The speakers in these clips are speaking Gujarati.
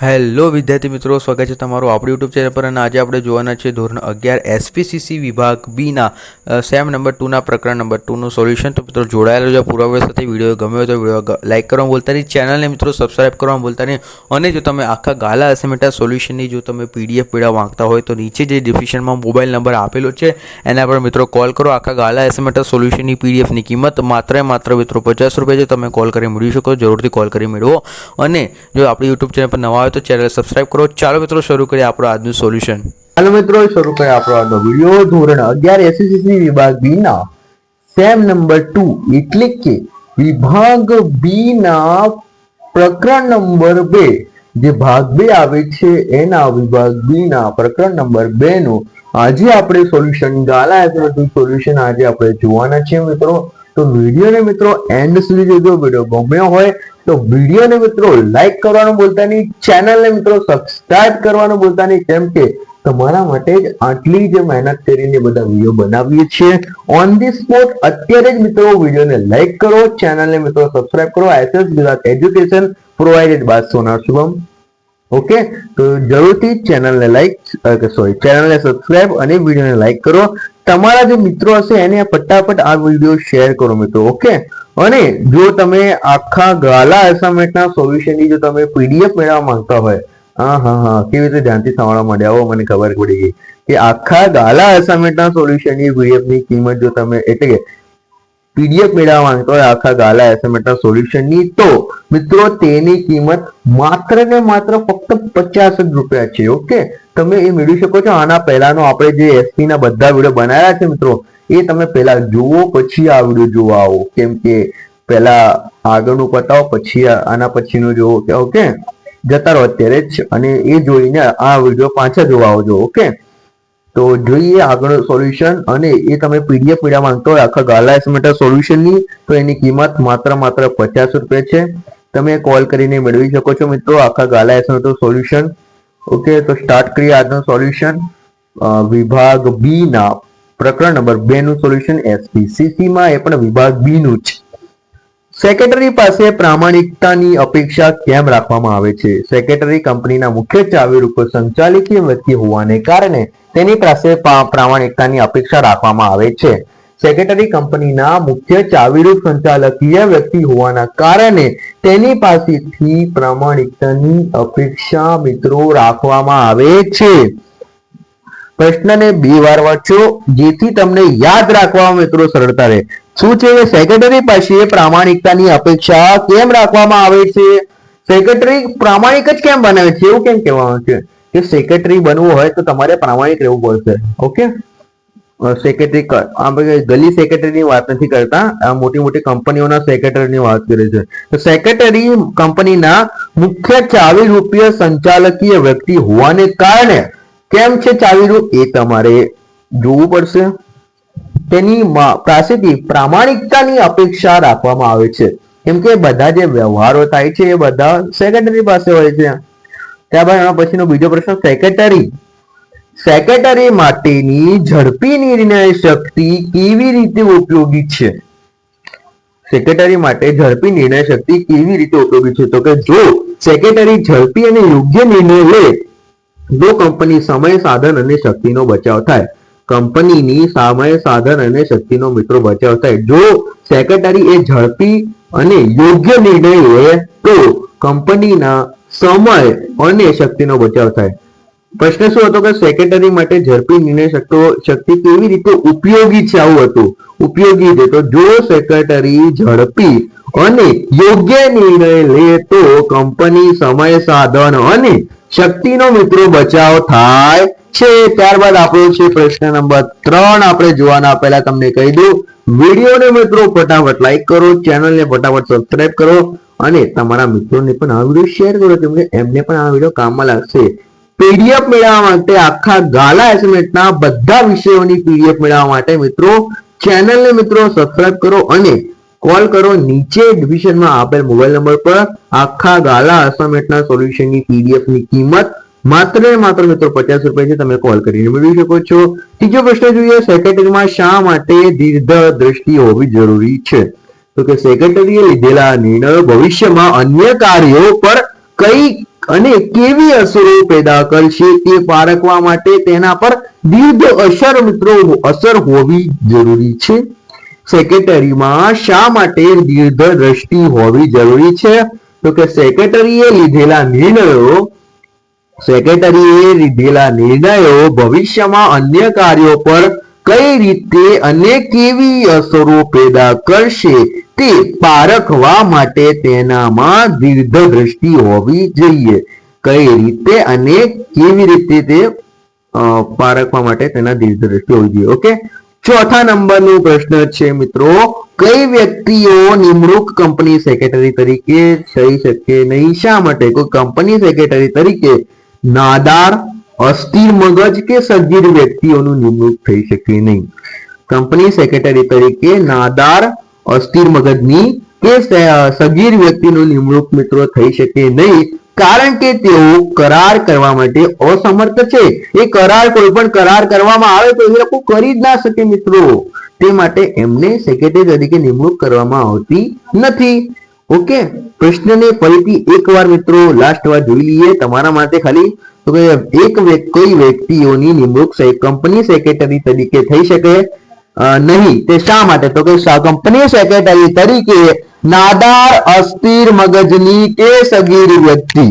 હેલો વિદ્યાર્થી મિત્રો, સ્વાગત છે તમારું આપણું યુટ્યુબ ચેનલ પર અને આજે આપણે જોવાના છે ધોરણ અગિયાર એસપીસીસી વિભાગ બીના સેમ નંબર ટુના પ્રકરણ નંબર ટુનું સોલ્યુશન તો મિત્રો જોડાયેલો જો પૂરા વીડિયો સાથે વીડિયો ગમ્યો તો વીડિયો લાઇક કરવાનું બોલતા નહીં. ચેનલને મિત્રો સબસ્ક્રાઇબ કરવાનું બોલતા નહીં. અને જો તમે આખા ગાલા અસાઇનમેન્ટ સોલ્યુશનની જો તમે પીડીએફ મેળવવા માંગતા હોય તો નીચે જે ડિસ્ક્રિપ્શનમાં મોબાઈલ નંબર આપેલો છે, એના પર મિત્રો કોલ કરો. આખા ગાલા એસાઇનમેન્ટ સોલ્યુશનની પીડીએફની કિંમત માત્ર માત્ર મિત્રો પચાસ રૂપિયા છે. તમે કોલ કરી મેળવી શકો, જરૂરથી કોલ કરી મેળવો. અને જો આપણી યુટ્યુબ ચેનલ પર નવા હોય તો ચેનલ સબસ્ક્રાઇબ કરો. ચાલો મિત્રો, શરૂ કરીએ આપણું આજનું સોલ્યુશન ચાલો મિત્રો, શરૂ કરીએ આપણો આજનો વીડિયો ધોરણ અગિયાર એસએસસી વિભાગ બી ના સેમ નંબર ટુ એટલે કે વિભાગ બી ના પ્રકરણ નંબર બે. જે ભાગ બે આવે છે, એના વિભાગ બી ના પ્રકરણ નંબર બે નું. આજે આપણે સોલ્યુશન ગાલા એસએમએસ સોલ્યુશન આજે આપણે જોવાના છે મિત્રો. તો વિડીયોને મિત્રો એન્ડ સુધી જોજો, વીડિયો ગમ્યો હોય તો વિડીયોને મિત્રો લાઈક કરવાનું બોલતા નહીં ચેનલને મિત્રો સબસ્ક્રાઇબ કરવાનું બોલતા નહીં, કેમ કે તમારા માટે જ આટલી જે મહેનત કરીને બધા વીડિયો બનાવીએ છીએ. ઓન ધી સ્પોટ અત્યારે જ મિત્રો વિડીયોને લાઈક કરો ચેનલને મિત્રો સબસ્ક્રાઇબ કરો. S S Gujarat education provided by Sona Shubham okay તો જરૂરથી ચેનલને લાઈક સોરી ચેનલને સબસ્ક્રાઇબ અને વિડીયોને લાઈક કરો. તમારા જે મિત્રો હશે એને ફટાફટ આ વીડિયો શેર કરો મિત્રો ઓકે અને જો તમે આખા ગાલા અસાઇનમેન્ટના સોલ્યુશનની જો તમે પીડીએફ મેળવવા માંગતા હોય, હા હા હા, કેવી રીતે ધ્યાનથી સાંભળવા માંડે? આવો, મને ખબર પડી ગઈ કે આખા ગાલા અસાઇનમેન્ટના સોલ્યુશનની પીડીએફની કિંમત જો તમે એટલે કે પીડીએફ મેળવવા માંગતો હોય આખા ગાલા એસએમએટના સોલ્યુશનની તો મિત્રો તેની કિંમત માત્ર ને માત્ર ફક્ત પચાસ જ રૂપિયા છે ઓકે તમે એ મેળવી શકો છો. આના પહેલાનો આપણે જે એસપી ના બધા વીડિયો બનાવ્યા છે મિત્રો, એ તમે પહેલા જુઓ, પછી આ વીડિયો જોવા આવો કેમ કે પહેલા આગળનું પતાવો, પછી આના પછીનું કે ઓકે જતા રહો અત્યારે જ અને એ જોઈને આ વીડિયો પાછા જોવા આવજો, ઓકે? તો જોઈએ આગળ સોલ્યુશન અને એ તમે પીડીએફ મેળવવા માંગતો હોય, આખા ગાલા એસમેટર સોલ્યુશનની તો એની કિંમત માત્ર માત્ર પચાસ રૂપિયા છે. તમે કોલ કરીને મેળવી શકો છો મિત્રો, આખા ગાલા એસમેટર સોલ્યુશન ઓકે તો સ્ટાર્ટ કરીએ આજનું સોલ્યુશન વિભાગ બી ના પ્રકરણ નંબર બે નું સોલ્યુશન એસપીસીસી માં, એ પણ વિભાગ બી નું છે સેક્રેટરી પાસે પ્રામાણિકતાની અપેક્ષા કેમ રાખવામાં આવે છે? સેક્રેટરી કંપનીના મુખ્ય ચાવીરૂપ સંચાલકીય વ્યક્તિ હોવાને કારણે તેની પાસે પ્રામાણિકતાની અપેક્ષા રાખવામાં આવે છે. સેક્રેટરી કંપનીના મુખ્ય ચાવીરૂપ સંચાલકીય વ્યક્તિ હોવાના કારણે તેની પાસેથી પ્રમાણિકતાની અપેક્ષા મિત્રો રાખવામાં આવે છે. પ્રશ્નને બે વાર વાંચો, જેથી તમને યાદ રાખવામાં મિત્રો સરળતા રહે. શું છે? સેક્રેટરી પાસે પ્રામાણિકતાની અપેક્ષા કેમ રાખવામાં આવે છે? સેક્રેટરી પ્રામાણિક જ કેમ બનાવે છે? એવું કેમ કહેવામાં છે? કે સેક્રેટરી બનવું હોય તો તમારે પ્રામાણિક રહેવું પડશે. ઓકે? સેક્રેટરી આપણે ગલી સેક્રેટરીની વાત નથી કરતા. આ મોટી મોટી કંપનીઓના સેક્રેટરીની વાત કરે છે. તો સેક્રેટરી કંપનીના મુખ્ય ચાવી રૂપીય સંચાલકીય વ્યક્તિ હોવાને કારણે કેમ છે ચાવીરૂપ એ તમારે જોવું પડશે. તેની પાસેથી પ્રામાણિકતાની અપેક્ષા રાખવામાં આવે છે. કેમ કે બધા જે વ્યવહારો થાય છે એ બધા સેક્રેટરી પાસે હોય છે. ત્યારબાદ એના પછીનો બીજો પ્રશ્ન સેક્રેટરી સેક્રેટરી માટેની ઝડપી નિર્ણય શક્તિ કેવી રીતે ઉપયોગી છે? સેક્રેટરી માટે ઝડપી નિર્ણય શક્તિ કેવી રીતે ઉપયોગી છે? તો કે જો સેક્રેટરી ઝડપી અને યોગ્ય નિર્ણય લે, તો કંપની સમય સાધન અને શક્તિનો બચાવ થાય. કંપનીની સમય સાધન અને શક્તિનો મિત્રો બચાવ થાય. જો સેક્રેટરી એ ઝડપી અને યોગ્ય નિર્ણય લે, તો કંપનીના સમય અને શક્તિનો બચાવ થાય. પ્રશ્ન શું હતો કે સેક્રેટરી માટે ઝડપી નિર્ણય શકતો કેવી રીતે ઉપયોગી છે આવું હતું? ઉપયોગી છે તો જો સેક્રેટરી ઝડપી અને યોગ્ય નિર્ણય લે તો કંપની સમય સાધન અને શક્તિનો મિત્રો બચાવ થાય છે. ત્યારબાદ આપણો છે પ્રશ્ન નંબર ત્રણ. આપણે જોવાના પહેલા તમને કહી દઉં, વિડીયોને મિત્રો ફટાફટ લાઈક કરો ચેનલને ફટાફટ સબસ્ક્રાઇબ કરો અને તમારા મિત્રોને પણ આ વીડિયો શેર કરો કેમ એમને પણ આ વીડિયો કામમાં લાગશે. પીડીએફ મેળવવા માટે આખા ગાલા એસ્ટિમેટના બધા વિષયોની પીડીએફ મેળવવા માટે મિત્રો, ચેનલને મિત્રો સબસ્ક્રાઇબ કરો અને કોલ કરો નીચે ડિવિઝનમાં આપેલ મોબાઈલ નંબર પર. આખા ગાલા અસાઇનમેન્ટના સોલ્યુશનની પીડીએફની કિંમત માત્ર ને માત્ર મિત્રો પચાસ રૂપિયા છે, તમે કોલ કરીને મેળવી શકો છો. ત્રીજો પ્રશ્ન જોઈએ સેક્રેટરીમાં શા માટે દીર્ઘ દ્રષ્ટિ હોવી જરૂરી છે? તો કે સેક્રેટરીએ લીધેલા નિર્ણયો ભવિષ્યમાં અન્ય કાર્યો પર કઈ અને કેવી અસરો પેદા કરશે તે પારખવા માટે તેના પર દીર્ઘ અસર મિત્રો અસર હોવી જરૂરી છે. સેક્રેટરીમાં શા માટે દીર્ઘ દ્રષ્ટિ હોવી જરૂરી છે? તો કે સેક્રેટરીએ લીધેલા નિર્ણયો, સેક્રેટરીએ લીધેલા નિર્ણયો ભવિષ્યમાં અન્ય કાર્યો પર કઈ રીતે અને કેવી અસરો પેદા કરશે તે પારખવા માટે તેનામાં દીર્ઘ દ્રષ્ટિ હોવી જોઈએ. કઈ રીતે અને કેવી રીતે તે પારખવા માટે તેના દીર્ઘ દ્રષ્ટિ હોવી જોઈએ. ઓકે? ચોથા નંબરનો પ્રશ્ન છે મિત્રો, કઈ વ્યક્તિઓ નિમણૂક કંપની સેક્રેટરી તરીકે થઈ શકે નહીં? શા માટે? કોઈ કંપની સેક્રેટરી તરીકે નાદાર, અસ્થિર મગજ કે સગીર વ્યક્તિઓનું નિમણૂક થઈ શકે નહીં? કંપની સેક્રેટરી તરીકે નાદાર અસ્થિર મગજની કે સગીર વ્યક્તિનું નિમણૂક મિત્રો થઈ શકે નહીં. કારણ કે તેઓ કરાર કરવા માટે અસમર્થ છે. એ કરાર કોઈ પણ કરાર કરવામાં આવે તો એ લોકો કરી જ ના શકે મિત્રો. તે માટે એમને સેક્રેટરી તરીકે નિમણૂક કરવામાં આવતી નથી. ઓકે? પ્રશ્નને ફરીથી એકવાર મિત્રો લાસ્ટ વાર જોઈ લઈએ. તમારા માટે ખાલી તો કે એક કોઈ વ્યક્તિઓની નિમણૂક કંપની સેક્રેટરી તરીકે થઈ શકે. નહીં. તે શા માટે? તો કે કંપની સેક્રેટરી તરીકે નાદાર, અસ્થિર મગજની કે સગીર વ્યક્તિ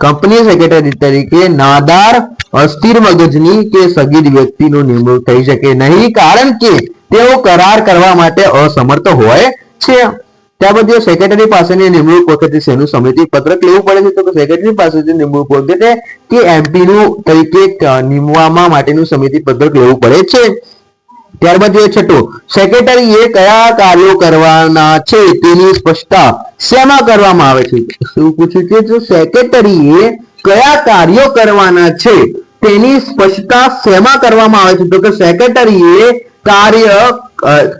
કંપની સેક્રેટરી તરીકે નાદાર, અસ્થિર મગજની કે સગીર વ્યક્તિનું નિમણૂક થઈ શકે નહીં, કારણ કે તેઓ કરાર કરવા માટે અસમર્થ હોય છે. ત્યાર પછી સેક્રેટરી પાસેની નિમણૂક વખતે શેનું સમિતિ પત્રક લેવું પડે છે, તો સેક્રેટરી પાસેથી નિમણૂક વખતે કે એમપી નું તરીકે નિમવામાં માટેનું સમિતિ પત્રક લેવું પડે છે. ત્યારબાદ જોઈએ છઠ્ઠું. સેક્રેટરીએ કયા કાર્યો કરવાના છે તેની સ્પષ્ટતા શેમાં કરવામાં આવે છે? શું પૂછ્યું છે જો સેક્રેટરીએ કયા કાર્યો કરવાના છે તેની સ્પષ્ટતા શેમાં કરવામાં આવે છે? તો કે સેક્રેટરીએ કાર્ય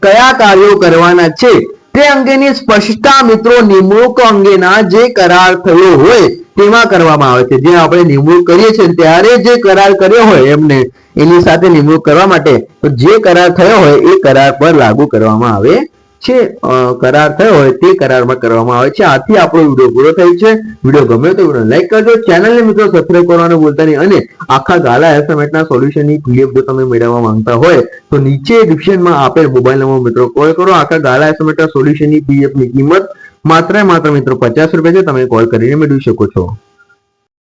કયા કાર્યો કરવાના છે તે અંગેની સ્પષ્ટતા મિત્રો નિમણૂક અંગેના જે કરાર થયો હોય તેમાં કરવામાં આવે છે. જે આપણે નિમણૂક કરીએ છીએ ત્યારે જે કરાર કર્યો હોય એમને, એની સાથે નિમણૂક કરવા માટે જે કરાર થયો હોય એ કરાર પર લાગુ કરવામાં આવે અ, કરાર થયો હોય તે કરારમાં કરવામાં આવે છે. આથી આપણો વીડિયો પૂરો થાય છે. વીડિયો ગમ્યો તો વીડિયો લાઈક કરજો. ચેનલને મિત્રો સબસ્ક્રાઈબ કરવાનું ભૂલતા નહીં અને આખા ગાલા એસ્ટિમેટના સોલ્યુશનની પીડીએફ જો તમે મેળવવા માંગતા હોય તો નીચે ડિસ્ક્રિપ્શનમાં આપેલ મોબાઈલ નંબર મિત્રો કોલ કરો. આખા ગાલા એસ્ટિમેટના સોલ્યુશનની પીડીએફની કિંમત માત્ર માત્ર મિત્રો પચાસ રૂપિયા છે. તમે કોલ કરીને મેળવી શકો છો.